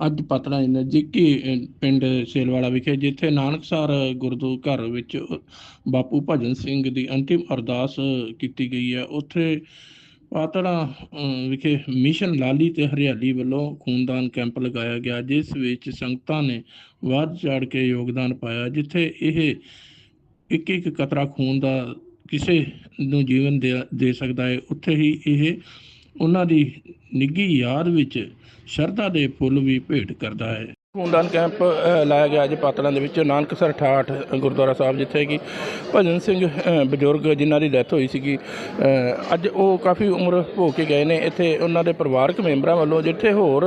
ਅੱਜ ਪਤਲਾ ਨਜ਼ਦੀਕੀ ਪਿੰਡ ਸੇਲਵਾਲਾ ਵਿਖੇ, ਜਿੱਥੇ ਨਾਨਕਸਰ ਗੁਰਦੁ ਘਰ ਵਿੱਚ ਬਾਪੂ ਭਜਨ ਸਿੰਘ ਦੀ ਅੰਤਿਮ ਅਰਦਾਸ ਕੀਤੀ ਗਈ ਹੈ। ਉੱਥੇ ਪਾਤੜਾ ਵਿਖੇ ਮਿਸ਼ਨ ਲਾਲੀ ਤੇ ਹਰਿਆਲੀ ਵੱਲੋਂ ਖੂਨਦਾਨ ਕੈਂਪ ਲਗਾਇਆ ਗਿਆ, ਜਿਸ ਵਿੱਚ ਸੰਗਤਾਂ ਨੇ ਵੱਧ ਚੜ ਕੇ ਯੋਗਦਾਨ ਪਾਇਆ, ਜਿੱਥੇ ਇਹ ਇੱਕ ਇੱਕ ਕਤਰਾ ਖੂਨ ਦਾ ਕਿਸੇ ਨੂੰ ਜੀਵਨ ਦੇ ਦੇ ਸਕਦਾ ਹੈ। ਉੱਥੇ ਹੀ ਇਹ ਉਹਨਾਂ ਦੀ ਨਿੱਘੀ ਯਾਦ ਵਿੱਚ ਸ਼ਰਧਾ ਦੇ ਫੁੱਲ ਵੀ ਭੇਟ ਕਰਦਾ ਹੈ। ਖੂਨਦਾਨ ਕੈਂਪ ਲਾਇਆ ਗਿਆ ਅੱਜ ਪਾਤੜਾਂ ਦੇ ਵਿੱਚ ਨਾਨਕਸਰ ਠਾਠ ਗੁਰਦੁਆਰਾ ਸਾਹਿਬ ਜਿੱਥੇ ਕਿ ਭਜਨ ਸਿੰਘ ਬਜ਼ੁਰਗ ਜਿਨ੍ਹਾਂ ਦੀ ਡੈਥ ਹੋਈ ਸੀਗੀ ਅੱਜ ਉਹ ਕਾਫੀ ਉਮਰ ਹੋ ਕੇ ਗਏ ਨੇ। ਇੱਥੇ ਉਹਨਾਂ ਦੇ ਪਰਿਵਾਰਕ ਮੈਂਬਰਾਂ ਵੱਲੋਂ ਜਿੱਥੇ ਹੋਰ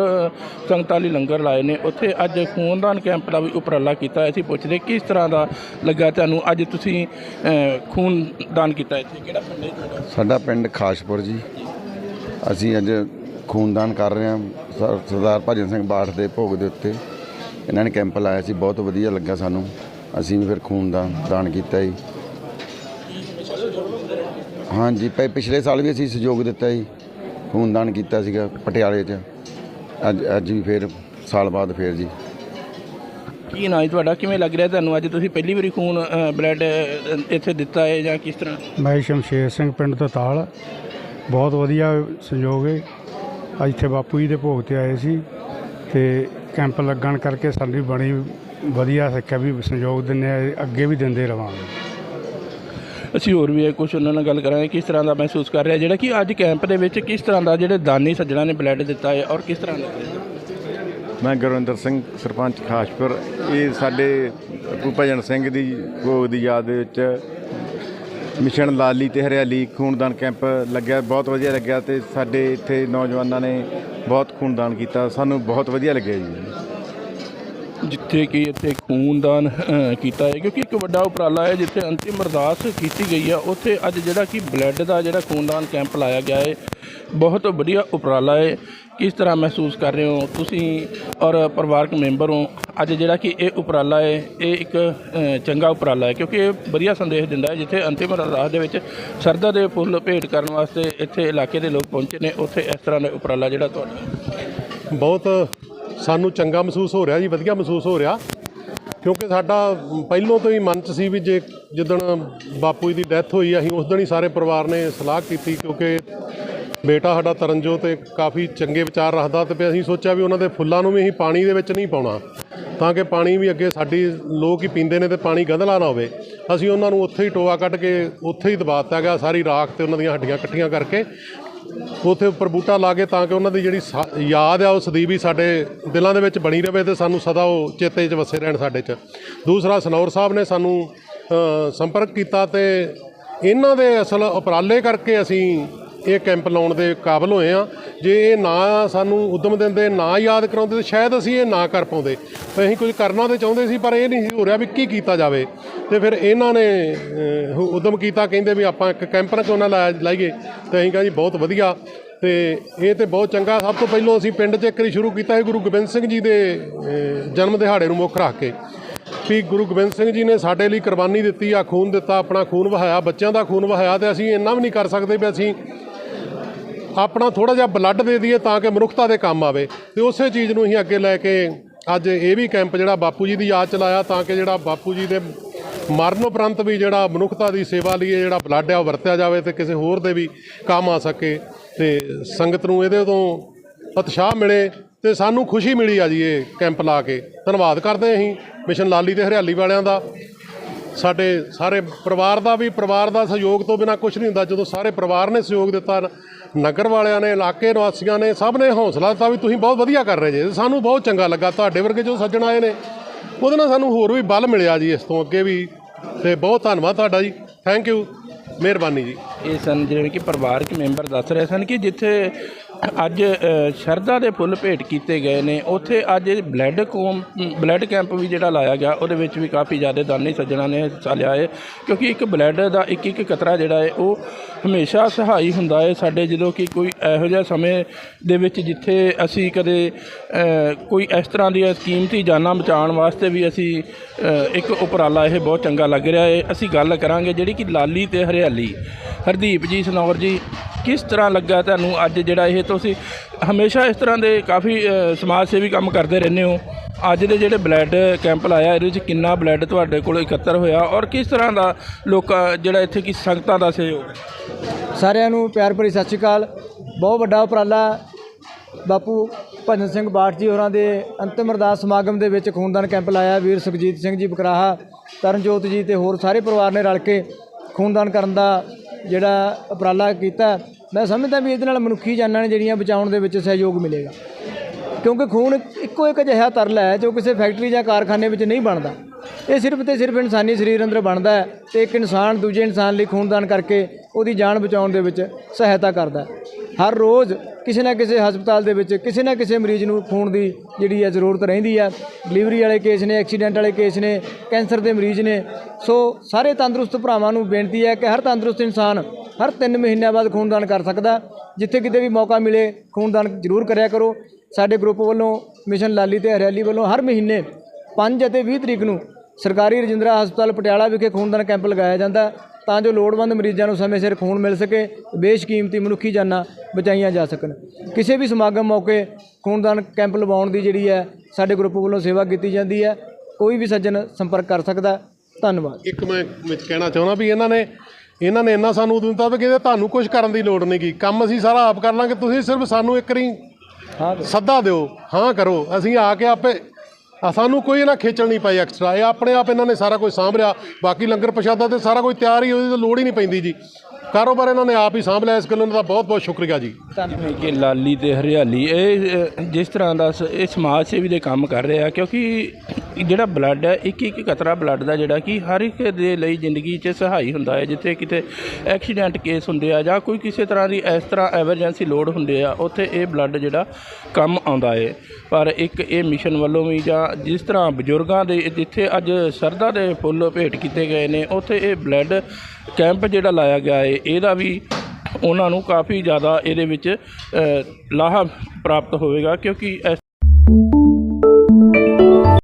ਸੰਗਤਾਂ ਲਈ ਲੰਗਰ ਲਾਏ ਨੇ ਉੱਥੇ ਅੱਜ ਖੂਨਦਾਨ ਕੈਂਪ ਦਾ ਵੀ ਉਪਰਾਲਾ ਕੀਤਾ ਅਸੀਂ ਪੁੱਛਦੇ ਕਿਸ ਤਰ੍ਹਾਂ ਦਾ ਲੱਗਾ ਤੁਹਾਨੂੰ ਅੱਜ ਤੁਸੀਂ ਖੂਨਦਾਨ ਕੀਤਾ ਇੱਥੇ? ਕਿਹੜਾ ਪਿੰਡ ਹੈ ਤੁਹਾਡਾ? ਸਾਡਾ ਪਿੰਡ ਖਾਸਪੁਰ ਜੀ। ਅਸੀਂ ਅੱਜ ਖੂਨਦਾਨ ਕਰ ਰਹੇ ਹਾਂ ਸਰ- ਸਰਦਾਰ ਭਜਨ ਸਿੰਘ ਬਾਠ ਦੇ ਭੋਗ ਦੇ ਉੱਤੇ। ਇਹਨਾਂ ਨੇ ਕੈਂਪ ਲਾਇਆ ਸੀ ਬਹੁਤ ਵਧੀਆ ਲੱਗਾ ਸਾਨੂੰ। ਅਸੀਂ ਵੀ ਫਿਰ ਖੂਨਦਾਨ ਦਾਨ ਕੀਤਾ ਜੀ। ਹਾਂਜੀ ਪ ਪਿਛਲੇ ਸਾਲ ਵੀ ਅਸੀਂ ਸਹਿਯੋਗ ਦਿੱਤਾ ਜੀ। ਖੂਨਦਾਨ ਕੀਤਾ ਸੀਗਾ ਪਟਿਆਲੇ 'ਚ। ਅੱਜ ਅੱਜ ਵੀ ਫਿਰ ਸਾਲ ਬਾਅਦ ਫਿਰ ਜੀ। ਕੀ ਨਾਂ ਹੈ ਤੁਹਾਡਾ? ਕਿਵੇਂ ਲੱਗ ਰਿਹਾ ਤੁਹਾਨੂੰ? ਅੱਜ ਤੁਸੀਂ ਪਹਿਲੀ ਵਾਰੀ ਖੂਨ ਬਲੱਡ ਇੱਥੇ ਦਿੱਤਾ ਹੈ ਜਾਂ ਕਿਸ ਤਰ੍ਹਾਂ? ਮੈਂ ਸ਼ਮਸ਼ੇਰ ਸਿੰਘ ਪਿੰਡ ਤੋਂ ਤਾਲ। ਬਹੁਤ ਵਧੀਆ ਸੰਯੋਗ ਹੈ। ਅੱਜ ਇੱਥੇ ਬਾਪੂ ਜੀ ਦੇ ਭੋਗ ਤੇ ਆਏ ਸੀ ਤੇ ਕੈਂਪ ਲੱਗਣ ਕਰਕੇ ਸਾਡੀ ਬੜੀ ਵਧੀਆ ਸਿੱਖਿਆ ਵੀ ਸੰਯੋਗ ਦਿੰਦੇ ਆ ਅੱਗੇ ਵੀ ਦਿੰਦੇ ਰਵਾਂਗੇ। ਅਸੀਂ ਹੋਰ ਵੀ ਕੁਝ ਉਹਨਾਂ ਨਾਲ ਗੱਲ ਕਰਾਂਗੇ ਕਿਸ ਤਰ੍ਹਾਂ ਦਾ ਮਹਿਸੂਸ ਕਰ ਰਿਹਾ ਜਿਹੜਾ ਕਿ ਅੱਜ ਕੈਂਪ ਦੇ ਵਿੱਚ ਕਿਸ ਤਰ੍ਹਾਂ ਦਾ ਜਿਹੜੇ ਦਾਨੀ ਸੱਜਣਾ ਨੇ ਬਲੱਡ ਦਿੱਤਾ ਹੈ ਔਰ ਕਿਸ ਤਰ੍ਹਾਂ ਰਿਹਾ ਮੈਂ ਗੁਰਵਿੰਦਰ ਸਿੰਘ ਸਰਪੰਚ ਖਾਸਪੁਰ। ਇਹ ਸਾਡੇ ਬਾਪੂ ਭਜਨ ਸਿੰਘ ਦੀ ਭੋਗ ਦੀ ਯਾਦ ਦੇ ਵਿੱਚ ਮਿਸ਼ਨ ਲਾਲੀ ਤੇ ਹਰਿਆਲੀ ਖੂਨਦਾਨ ਕੈਂਪ ਲੱਗਿਆ ਬਹੁਤ ਵਧੀਆ ਲੱਗਿਆ ਤੇ ਸਾਡੇ ਇੱਥੇ ਨੌਜਵਾਨਾਂ ਨੇ ਬਹੁਤ ਖੂਨਦਾਨ ਕੀਤਾ। ਸਾਨੂੰ ਬਹੁਤ ਵਧੀਆ ਲੱਗਿਆ ਜੀ। ਜਿੱਥੇ ਕਿ ਇੱਥੇ ਖੂਨਦਾਨ ਅ, ਕੀਤਾ ਹੈ ਕਿਉਂਕਿ ਇੱਕ ਵੱਡਾ ਉਪਰਾਲਾ ਹੈ ਜਿੱਥੇ ਅੰਤਿਮ ਅਰਦਾਸ ਕੀਤੀ ਗਈ ਆ ਉੱਥੇ ਅੱਜ ਜਿਹੜਾ ਕਿ ਬਲੱਡ ਦਾ ਜਿਹੜਾ ਖੂਨਦਾਨ ਕੈਂਪ ਲਾਇਆ ਗਿਆ ਹੈ ਬਹੁਤ ਵਧੀਆ ਉਪਰਾਲਾ ਹੈ। ਕਿਸ ਤਰ੍ਹਾਂ ਮਹਿਸੂਸ ਕਰ ਰਹੇ ਹੋ ਤੁਸੀਂ ਔਰ ਪਰਿਵਾਰਕ ਮੈਂਬਰ ਹੋ? ਅੱਜ ਜਿਹੜਾ ਕਿ ਇਹ ਉਪਰਾਲਾ ਹੈ, ਇਹ ਇੱਕ ਚੰਗਾ ਉਪਰਾਲਾ ਹੈ ਕਿਉਂਕਿ ਇਹ ਵਧੀਆ ਸੰਦੇਸ਼ ਦਿੰਦਾ ਹੈ ਜਿੱਥੇ ਅੰਤਿਮ ਰਾਹ ਦੇ ਵਿੱਚ ਸਰਦਾ ਦੇ ਫੁੱਲ ਭੇਟ ਕਰਨ ਵਾਸਤੇ ਇੱਥੇ ਇਲਾਕੇ ਦੇ ਲੋਕ ਪਹੁੰਚੇ ਨੇ, ਉੱਥੇ ਇਸ ਤਰ੍ਹਾਂ ਦਾ ਉਪਰਾਲਾ ਜਿਹੜਾ ਤੁਹਾਡਾ ਬਹੁਤ ਸਾਨੂੰ ਚੰਗਾ ਮਹਿਸੂਸ ਹੋ ਰਿਹਾ ਜੀ, ਵਧੀਆ ਮਹਿਸੂਸ ਹੋ ਰਿਹਾ, ਕਿਉਂਕਿ ਸਾਡਾ ਪਹਿਲੋਂ ਤੋਂ ਹੀ ਮਨ 'ਚ ਸੀ ਵੀ ਜੇ ਜਿੱਦਣ ਬਾਪੂ ਜੀ ਦੀ ਡੈਥ ਹੋਈ, ਅਸੀਂ ਉਸ ਦਿਨ ਹੀ ਸਾਰੇ ਪਰਿਵਾਰ ਨੇ ਸਲਾਹ ਕੀਤੀ ਕਿਉਂਕਿ ਬੇਟਾ ਸਾਡਾ ਤਰਨਜੋ ਤੇ ਕਾਫੀ ਚੰਗੇ ਵਿਚਾਰ ਰੱਖਦਾ ਤੇ ਫਿਰ ਅਸੀਂ ਸੋਚਿਆ ਵੀ ਉਹਨਾਂ ਦੇ ਫੁੱਲਾਂ ਨੂੰ ਵੀ ਅਸੀਂ ਪਾਣੀ ਦੇ ਵਿੱਚ ਨਹੀਂ ਪਾਉਣਾ। ਤਾਂ ਕਿ ਪਾਣੀ ਵੀ ਅੱਗੇ ਸਾਡੀ ਲੋਕ ਹੀ ਪੀਂਦੇ ਨੇ ਤੇ ਪਾਣੀ ਗੰਧਲਾ ਨਾ ਹੋਵੇ। ਅਸੀਂ ਉਹਨਾਂ ਨੂੰ ਉੱਥੇ ਹੀ ਟੋਆ ਕੱਢ ਕੇ ਉੱਥੇ ਹੀ ਦਬਾ ਦਿੱਤਾ ਗਿਆ ਸਾਰੀ ਰਾਖ ਤੇ ਉਹਨਾਂ ਦੀਆਂ ਹੱਡੀਆਂ ਇਕੱਠੀਆਂ ਕਰਕੇ। ਉੱਥੇ ਉੱਪਰ ਬੂਟਾ ਲਾ ਕੇ ਤਾਂ ਕਿ ਉਹਨਾਂ ਦੀ ਜਿਹੜੀ ਸਾ- ਯਾਦ ਆ ਉਹ ਸਦੀਵ ਹੀ ਸਾਡੇ ਦਿਲਾਂ ਦੇ ਵਿੱਚ ਬਣੀ ਰਵੇ ਤੇ ਸਾਨੂੰ ਸਦਾ ਉਹ ਚੇਤੇ 'ਚ ਵਸੇ ਰਹਿਣ ਸਾਡੇ 'ਚ। ਦੂਸਰਾ, ਸਨੌਰ ਸਾਹਿਬ ਨੇ ਸਾਨੂੰ ਸੰਪਰਕ ਕੀਤਾ ਤੇ ਇਹਨਾਂ ਦੇ ਅਸਲ ਉਪਰਾਲੇ ਕਰਕੇ ਅਸੀਂ ਇਹ ਕੈਂਪ ਲਾਉਣ ਦੇ ਕਾਬਲ ਹੋਏ ਆ ਜੇ ਇਹ ਨਾ ਸਾਨੂੰ ਉਦਮ ਦਿੰਦੇ ਨਾ ਯਾਦ ਕਰਾਉਂਦੇ ਤਾਂ ਸ਼ਾਇਦ ਅਸੀਂ ਇਹ ਨਾ ਕਰ ਪਾਉਂਦੇ। ਤੇ ਅਸੀਂ ਕੁਝ ਕਰਨਾ ਤੇ ਚਾਹੁੰਦੇ ਸੀ ਪਰ ਇਹ ਨਹੀਂ ਹੋ ਰਿਹਾ ਵੀ ਕੀ ਕੀਤਾ ਜਾਵੇ। ਤੇ ਫਿਰ ਇਹਨਾਂ ਨੇ ਅਹ, ਉਦਮ ਕੀਤਾ ਕਹਿੰਦੇ ਵੀ ਆਪਾਂ ਇੱਕ ਕੈਂਪ ਨਾ ਕਿਉਂ ਲਾਇਆ ਲਾਈਏ। ਤੇ ਅਸੀਂ ਕਿਹਾ ਜੀ ਬਹੁਤ ਵਧੀਆ। ਤੇ ਇਹ ਤੇ ਬਹੁਤ ਚੰਗਾ। ਸਭ ਤੋਂ ਪਹਿਲਾਂ ਅਸੀਂ ਪਿੰਡ 'ਚ ਇੱਕ ਸ਼ੁਰੂ ਕੀਤਾ ਹੈ ਗੁਰੂ ਗੋਬਿੰਦ ਸਿੰਘ ਜੀ ਦੇ ਜਨਮ ਦਿਹਾੜੇ ਨੂੰ ਮੁੱਖ ਰੱਖ ਕੇ। ਵੀ ਗੁਰੂ ਗੋਬਿੰਦ ਸਿੰਘ ਜੀ ਨੇ ਸਾਡੇ ਲਈ ਕੁਰਬਾਨੀ ਦਿੱਤੀ ਆ ਖੂਨ ਦਿੱਤਾ ਆਪਣਾ ਖੂਨ ਵਹਾਇਆ ਬੱਚਿਆਂ ਦਾ ਖੂਨ ਵਹਾਇਆ ਤੇ ਅਸੀਂ ਇੰਨਾ ਵੀ ਨਹੀਂ ਕਰ ਸਕਦੇ ਵੀ ਅਸੀਂ ਆਪਣਾ ਥੋੜਾ ਜਿਹਾ ਬਲੱਡ ਦੇ ਦਈਏ ਤਾਂ ਕਿ ਮਨੁੱਖਤਾ ਦੇ ਕੰਮ ਆਵੇ। ਤੇ ਉਸੇ ਚੀਜ਼ ਨੂੰ ਅਸੀਂ ਅੱਗੇ ਲੈ ਕੇ ਅੱਜ ਇਹ ਵੀ ਕੈਂਪ ਜਿਹੜਾ ਬਾਪੂ ਜੀ ਦੀ ਯਾਦ ਚ ਲਾਇਆ ਤਾਂ ਕਿ ਜਿਹੜਾ ਬਾਪੂ ਜੀ ਦੇ ਮਰਨ ਉਪਰੰਤ ਵੀ ਜਿਹੜਾ ਮਨੁੱਖਤਾ ਦੀ ਸੇਵਾ ਲਈ ਜਿਹੜਾ ਬਲੱਡ ਆ ਉਹ ਵਰਤਿਆ ਜਾਵੇ ਤੇ ਕਿਸੇ ਹੋਰ ਦੇ ਵੀ ਕੰਮ ਆ ਸਕੇ। ਤੇ ਸੰਗਤ ਨੂੰ ਇਹਦੇ ਤੋਂ ਉਤਸ਼ਾਹ ਮਿਲੇ ਤੇ ਸਾਨੂੰ ਖੁਸ਼ੀ ਮਿਲੀ ਆ ਜੀ ਇਹ ਕੈਂਪ ਲਾ ਕੇ। ਧੰਨਵਾਦ ਕਰਦੇ ਅਸੀਂ ਮਿਸ਼ਨ ਲਾਲੀ ਤੇ ਹਰਿਆਲੀ ਵਾਲਿਆਂ ਦਾ। ਸਾਡੇ ਸਾਰੇ ਪਰਿਵਾਰ ਦਾ ਵੀ, ਪਰਿਵਾਰ ਦਾ ਸਹਿਯੋਗ ਤੋਂ ਬਿਨਾ ਕੁਝ ਨਹੀਂ ਹੁੰਦਾ। ਜਦੋਂ ਸਾਰੇ ਪਰਿਵਾਰ ਨੇ ਸਹਿਯੋਗ ਦਿੱਤਾ, ਨਗਰ ਵਾਲਿਆਂ ਨੇ, ਇਲਾਕੇ ਨਿਵਾਸੀਆਂ ਨੇ, ਸਭ ਨੇ ਹੌਸਲਾ ਦਿੱਤਾ ਵੀ ਤੁਸੀਂ ਬਹੁਤ ਵਧੀਆ ਕਰ ਰਹੇ ਜੇ। ਸਾਨੂੰ ਬਹੁਤ ਚੰਗਾ ਲੱਗਾ। ਤੁਹਾਡੇ ਵਰਗੇ ਜੋ ਸੱਜਣ ਆਏ ਨੇ, ਉਹਦੇ ਨਾਲ ਸਾਨੂੰ ਹੋਰ ਵੀ ਬਲ ਮਿਲਿਆ ਜੀ ਇਸ ਤੋਂ ਅੱਗੇ ਵੀ। ਤੇ ਬਹੁਤ ਧੰਨਵਾਦ ਤੁਹਾਡਾ ਜੀ। ਥੈਂਕ ਯੂ ਮਿਹਰਬਾਨੀ ਜੀ। ਇਹ ਸਨ ਜਿਹੜੇ ਕਿ ਪਰਿਵਾਰਕ ਮੈਂਬਰ ਦੱਸ ਰਹੇ ਸਨ ਕਿ ਜਿੱਥੇ ਅੱਜ ਸ਼ਰਧਾ ਦੇ ਫੁੱਲ ਭੇਟ ਕੀਤੇ ਗਏ ਨੇ। ਉੱਥੇ ਅੱਜ ਬਲੱਡ ਕੋਮ, ਬਲੱਡ ਕੈਂਪ ਵੀ ਜਿਹੜਾ ਲਾਇਆ ਗਿਆ, ਉਹਦੇ ਵਿੱਚ ਵੀ ਕਾਫੀ ਜ਼ਿਆਦਾ ਦਾਨੀ ਸੱਜਣਾ ਨੇ ਹਿੱਸਾ ਲਿਆ ਹੈ ਕਿਉਂਕਿ ਇੱਕ ਬਲੱਡ ਦਾ ਇੱਕ ਇੱਕ ਕਤਰਾ ਜਿਹੜਾ ਹੈ ਉਹ ਹਮੇਸ਼ਾ ਸਹਾਈ ਹੁੰਦਾ ਹੈ ਸਾਡੇ ਜਦੋਂ ਕਿ ਕੋਈ ਇਹੋ ਜਿਹਾ ਸਮੇਂ ਦੇ ਵਿੱਚ ਜਿੱਥੇ ਅਸੀਂ ਕਦੇ ਕੋਈ ਇਸ ਤਰ੍ਹਾਂ ਦੀ ਕੀਮਤੀ ਜਾਨਾਂ ਬਚਾਉਣ ਵਾਸਤੇ ਵੀ ਅਸੀਂ ਇੱਕ ਉਪਰਾਲਾ ਇਹ ਬਹੁਤ ਚੰਗਾ ਲੱਗ ਰਿਹਾ ਹੈ ਅਸੀਂ ਗੱਲ ਕਰਾਂਗੇ ਜਿਹੜੀ ਕਿ ਲਾਲੀ ਤੇ ਹਰਿਆਲੀ। ਹਰਦੀਪ ਜੀ, ਸਨੌਰ ਜੀ, ਕਿਸ ਤਰ੍ਹਾਂ ਲੱਗਾ ਤੁਹਾਨੂੰ ਅੱਜ ਜਿਹੜਾ ਇਹ ਤੁਸੀਂ ਹਮੇਸ਼ਾ ਇਸ ਤਰ੍ਹਾਂ ਦੇ ਕਾਫੀ ਸਮਾਜ ਸੇਵੀ ਕੰਮ ਕਰਦੇ ਰਹਿੰਦੇ ਹੋ। ਅੱਜ ਦੇ ਜਿਹੜੇ ਬਲੱਡ ਕੈਂਪ ਲਾਇਆ, ਇਹਦੇ ਵਿੱਚ ਕਿੰਨਾ ਬਲੱਡ ਤੁਹਾਡੇ ਕੋਲ ਇਕੱਤਰ ਹੋਇਆ ਔਰ ਕਿਸ ਤਰ੍ਹਾਂ ਦਾ ਲੋਕਾਂ, ਜਿਹੜਾ ਇੱਥੇ ਕੀ ਸੰਗਤਾਂ ਦਾ ਸਹਿਯੋਗ ਸਾਰਿਆਂ ਨੂੰ ਪਿਆਰ ਭਰੀ ਸਤਿ ਸ਼੍ਰੀ ਅਕਾਲ। ਬਹੁਤ ਵੱਡਾ ਉਪਰਾਲਾ ਬਾਪੂ ਭਜਨ ਸਿੰਘ ਬਾਠ ਜੀ ਹੋਰਾਂ ਦੇ ਅੰਤਿਮ ਅਰਦਾਸ ਸਮਾਗਮ ਦੇ ਵਿੱਚ ਖੂਨਦਾਨ ਕੈਂਪ ਲਾਇਆ, ਵੀਰ ਸੁਖਜੀਤ ਸਿੰਘ ਜੀ ਬਕਰਾਹਾ, ਤਰਨਜੋਤ ਜੀ ਤੇ ਹੋਰ ਸਾਰੇ ਪਰਿਵਾਰ ਨੇ ਰਲ ਕੇ ਖੂਨਦਾਨ ਕਰਨ ਦਾ ਜਿਹੜਾ ਉਪਰਾਲਾ ਕੀਤਾ। ਮੈਂ ਸਮਝਦਾ ਵੀ ਇਹਦੇ ਨਾਲ ਮਨੁੱਖੀ ਜਾਨਾਂ ਨੇ ਜਿਹੜੀਆਂ ਬਚਾਉਣ ਦੇ ਵਿੱਚ ਸਹਿਯੋਗ ਮਿਲੇਗਾ। ਕਿਉਂਕਿ ਖੂਨ ਇੱਕੋ ਇੱਕ ਅਜਿਹਾ ਤਰਲ ਹੈ ਜੋ ਕਿਸੇ ਫੈਕਟਰੀ ਜਾਂ ਕਾਰਖਾਨੇ ਵਿੱਚ ਨਹੀਂ ਬਣਦਾ। ਇਹ ਸਿਰਫ ਤੇ ਸਿਰਫ ਇਨਸਾਨੀ ਸਰੀਰ ਅੰਦਰ ਬਣਦਾ ਹੈ ਤੇ ਇੱਕ ਇਨਸਾਨ ਦੂਜੇ ਇਨਸਾਨ ਲਈ ਖੂਨਦਾਨ ਕਰਕੇ ਉਹਦੀ ਜਾਨ ਬਚਾਉਣ ਦੇ ਵਿੱਚ ਸਹਾਇਤਾ ਕਰਦਾ ਹਰ ਰੋਜ਼ ਕਿਸੇ ਨਾ ਕਿਸੇ ਹਸਪਤਾਲ ਦੇ ਵਿੱਚ ਕਿਸੇ ਨਾ ਕਿਸੇ ਮਰੀਜ਼ ਨੂੰ ਖੂਨ ਦੀ ਜਿਹੜੀ ਹੈ ਜ਼ਰੂਰਤ ਰਹਿੰਦੀ ਹੈ। ਡਿਲੀਵਰੀ ਵਾਲੇ ਕੇਸ ਨੇ, ਐਕਸੀਡੈਂਟ ਵਾਲੇ ਕੇਸ ਨੇ, ਕੈਂਸਰ ਦੇ ਮਰੀਜ਼ ਨੇ। ਸੋ ਸਾਰੇ ਤੰਦਰੁਸਤ ਭਰਾਵਾਂ ਨੂੰ ਬੇਨਤੀ ਹੈ ਕਿ ਹਰ ਤੰਦਰੁਸਤ ਇਨਸਾਨ ਹਰ 3 ਮਹੀਨਿਆਂ ਬਾਅਦ ਖੂਨਦਾਨ ਕਰ ਸਕਦਾ ਜਿੱਥੇ ਕਿਤੇ ਵੀ ਮੌਕਾ ਮਿਲੇ, ਖੂਨਦਾਨ ਜ਼ਰੂਰ ਕਰਿਆ ਕਰੋ। ਸਾਡੇ ਗਰੁੱਪ ਵੱਲੋਂ ਮਿਸ਼ਨ ਲਾਲੀ ਤੇ ਹਰਿਆਲੀ ਵੱਲੋਂ ਹਰ ਮਹੀਨੇ 5 ਅਤੇ 20 ਤਰੀਕ ਨੂੰ ਸਰਕਾਰੀ ਰਜਿੰਦਰਾ ਹਸਪਤਾਲ ਪਟਿਆਲਾ ਵਿਖੇ ਖੂਨਦਾਨ ਕੈਂਪ ਲਗਾਇਆ ਜਾਂਦਾ ਤਾਂ ਜੋ ਲੋੜਵੰਦ ਮਰੀਜ਼ਾਂ ਨੂੰ ਸਮੇਂ ਸਿਰ ਖੂਨ ਮਿਲ ਸਕੇ ਬੇਸ਼ਕੀਮਤੀ ਮਨੁੱਖੀ ਜਾਨਾਂ ਬਚਾਈਆਂ ਜਾ ਸਕਣ। ਕਿਸੇ ਵੀ ਸਮਾਗਮ ਮੌਕੇ ਖੂਨਦਾਨ ਕੈਂਪ ਲਵਾਉਣ ਦੀ ਜਿਹੜੀ ਹੈ ਸਾਡੇ ਗਰੁੱਪ ਵੱਲੋਂ ਸੇਵਾ ਕੀਤੀ ਜਾਂਦੀ ਹੈ। ਕੋਈ ਵੀ ਸੱਜਣ ਸੰਪਰਕ ਕਰ ਸਕਦਾ। ਧੰਨਵਾਦ। ਇੱਕ ਮੈਂ ਵਿੱਚ ਕਹਿਣਾ ਚਾਹੁੰਦਾ ਵੀ ਇਹਨਾਂ ਨੇ ਇਹਨਾਂ ਨੇ ਇੰਨਾ ਸਾਨੂੰ ਦਿੱਤਾ ਵੀ ਕਹਿੰਦੇ ਤੁਹਾਨੂੰ ਕੁਝ ਕਰਨ ਦੀ ਲੋੜ ਨਹੀਂ ਗੀ। ਕੰਮ ਅਸੀਂ ਸਾਰਾ ਆਪ ਕਰ ਲਾਂਗੇ ਤੁਸੀਂ ਸਿਰਫ ਸਾਨੂੰ ਇੱਕ ਹਾਂ ਸੱਦਾ ਦਿਓ। ਹਾਂ ਕਰੋ। ਅਸੀਂ ਆ ਕੇ ਆਪੇ ਸਾਨੂੰ ਕੋਈ ਇਹਨਾਂ ਖੇਚਲ ਨਹੀਂ ਪਾਈ ਐਕਸਟਰਾ ਇਹ ਆਪਣੇ ਆਪ ਇਹਨਾਂ ਨੇ ਸਾਰਾ ਕੁਝ ਸਾਂਭ ਲਿਆ ਬਾਕੀ ਲੰਗਰ ਪ੍ਰਸ਼ਾਦਾ ਤੇ ਸਾਰਾ ਕੁਝ ਤਿਆਰ ਹੀ, ਉਹਦੀ ਤਾਂ ਲੋੜ ਹੀ ਨਹੀਂ ਪੈਂਦੀ ਜੀ। ਕਾਰੋਬਾਰ ਇਹਨਾਂ ਨੇ ਆਪ ਹੀ ਸਾਂਭ ਲਿਆ ਇਸ ਗੱਲ ਦਾ ਬਹੁਤ ਬਹੁਤ ਸ਼ੁਕਰੀਆ ਜੀ। ਜਿਵੇਂ ਕਿ ਲਾਲੀ ਤੇ ਹਰਿਆਲੀ ਇਹ ਅ, ਜਿਸ ਤਰ੍ਹਾਂ ਦਾ ਸ- ਇਹ ਸਮਾਜ ਸੇਵੀ ਦੇ ਕੰਮ ਕਰ ਰਿਹਾ ਕਿਉਂਕਿ ਜਿਹੜਾ ਬਲੱਡ ਹੈ ਇੱਕ ਇੱਕ ਕਤਰਾ ਬਲੱਡ ਦਾ ਜਿਹੜਾ ਕਿ ਹਰ ਇੱਕ ਦੇ ਲਈ ਜ਼ਿੰਦਗੀ 'ਚ ਸਹਾਈ ਹੁੰਦਾ ਹੈ ਜਿੱਥੇ ਕਿਤੇ ਐਕਸੀਡੈਂਟ ਕੇਸ ਹੁੰਦੇ ਆ ਜਾਂ ਕੋਈ ਕਿਸੇ ਤਰ੍ਹਾਂ ਦੀ ਇਸ ਤਰ੍ਹਾਂ ਐਮਰਜੈਂਸੀ ਲੋਡ ਹੁੰਦੇ ਆ ਉੱਥੇ ਇਹ ਬਲੱਡ ਜਿਹੜਾ ਕੰਮ ਆਉਂਦਾ ਏ। ਪਰ ਇੱਕ ਇਹ ਮਿਸ਼ਨ ਵੱਲੋਂ ਵੀ ਜਾਂ ਜਿਸ ਤਰ੍ਹਾਂ ਬਜ਼ੁਰਗਾਂ ਦੇ ਜਿੱਥੇ ਅੱਜ ਸਰਦਾ ਦੇ ਫੁੱਲ ਭੇਟ ਕੀਤੇ ਗਏ ਨੇ ਉੱਥੇ ਇਹ ਬਲੱਡ ਕੈਂਪ ਜਿਹੜਾ ਲਾਇਆ ਗਿਆ ਏ ਹੈ ਇਹਦਾ ਵੀ ਉਹਨਾਂ ਨੂੰ ਕਾਫੀ ਜ਼ਿਆਦਾ ਇਹਦੇ ਵਿੱਚ ਅ, ਲਾਹਾ ਪ੍ਰਾਪਤ ਹੋਵੇਗਾ ਕਿਉਂਕਿ ਇਸ